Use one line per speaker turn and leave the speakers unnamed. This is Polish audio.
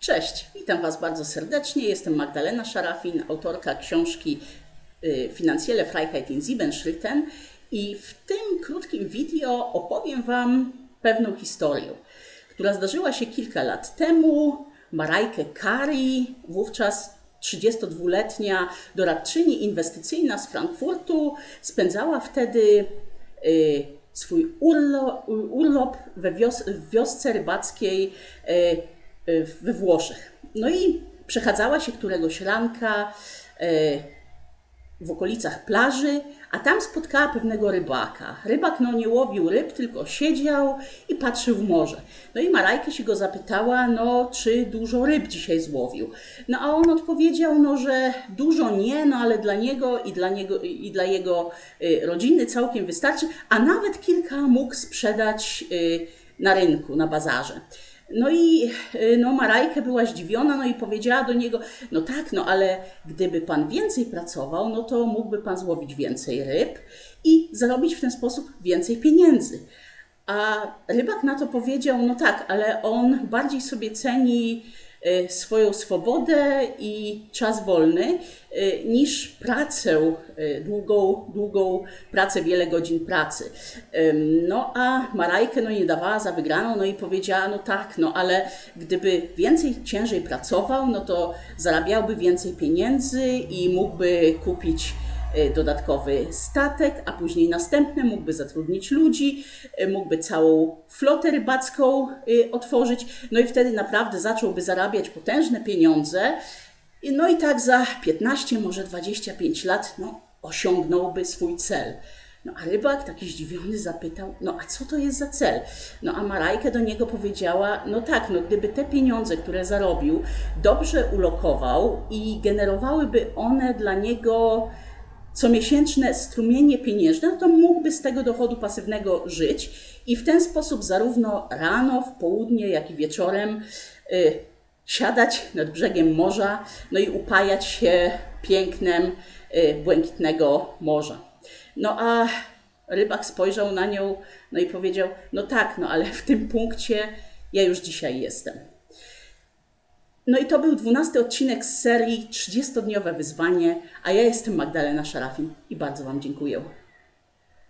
Cześć, witam Was bardzo serdecznie. Jestem Magdalena Szarafin, autorka książki y, Finanzielle Freiheit in Sieben Schritten i w tym krótkim wideo opowiem Wam pewną historię, która zdarzyła się kilka lat temu. Marajkę Kari, wówczas 32-letnia doradczyni inwestycyjna z Frankfurtu, spędzała wtedy y, swój urlop, we wiosce rybackiej Y, we Włoszech. No i przechadzała się któregoś ranka y, w okolicach plaży, a tam spotkała pewnego rybaka. Rybak no nie łowił ryb, tylko siedział i patrzył w morze. No i Marajka się go zapytała, no czy dużo ryb dzisiaj złowił. No a on odpowiedział, no że dużo nie, no ale dla niego i dla, niego, i dla jego y, rodziny całkiem wystarczy, a nawet kilka mógł sprzedać na rynku, na bazarze. No i y, no, Marajka była zdziwiona, no i powiedziała do niego, no tak, no ale gdyby pan więcej pracował, no to mógłby pan złowić więcej ryb i zarobić w ten sposób więcej pieniędzy. A rybak na to powiedział, no tak, ale on bardziej sobie ceni swoją swobodę i czas wolny y, niż pracę, y, długą, długą pracę, wiele godzin pracy. No a Marajkę no, nie dawała za wygraną, no i powiedziała, no tak, no ale gdyby więcej, ciężej pracował, no to zarabiałby więcej pieniędzy i mógłby kupić Y, dodatkowy statek, a później następny mógłby zatrudnić ludzi, y, mógłby całą flotę rybacką y, otworzyć, no i wtedy naprawdę zacząłby zarabiać potężne pieniądze. No i tak za 15, może 25 lat no, osiągnąłby swój cel. No a rybak taki zdziwiony zapytał, no a co to jest za cel? No a Marajka do niego powiedziała, no tak, no gdyby te pieniądze, które zarobił, dobrze ulokował i generowałyby one dla niego comiesięczne strumienie pieniężne, no to mógłby z tego dochodu pasywnego żyć i w ten sposób zarówno rano, w południe, jak i wieczorem y, siadać nad brzegiem morza, no i upajać się pięknem y, błękitnego morza. No a rybak spojrzał na nią, no i powiedział: No tak, no ale w tym punkcie ja już dzisiaj jestem. No i to był dwunasty odcinek z serii 30-dniowe wyzwanie, a ja jestem Magdalena Szarafin i bardzo Wam dziękuję.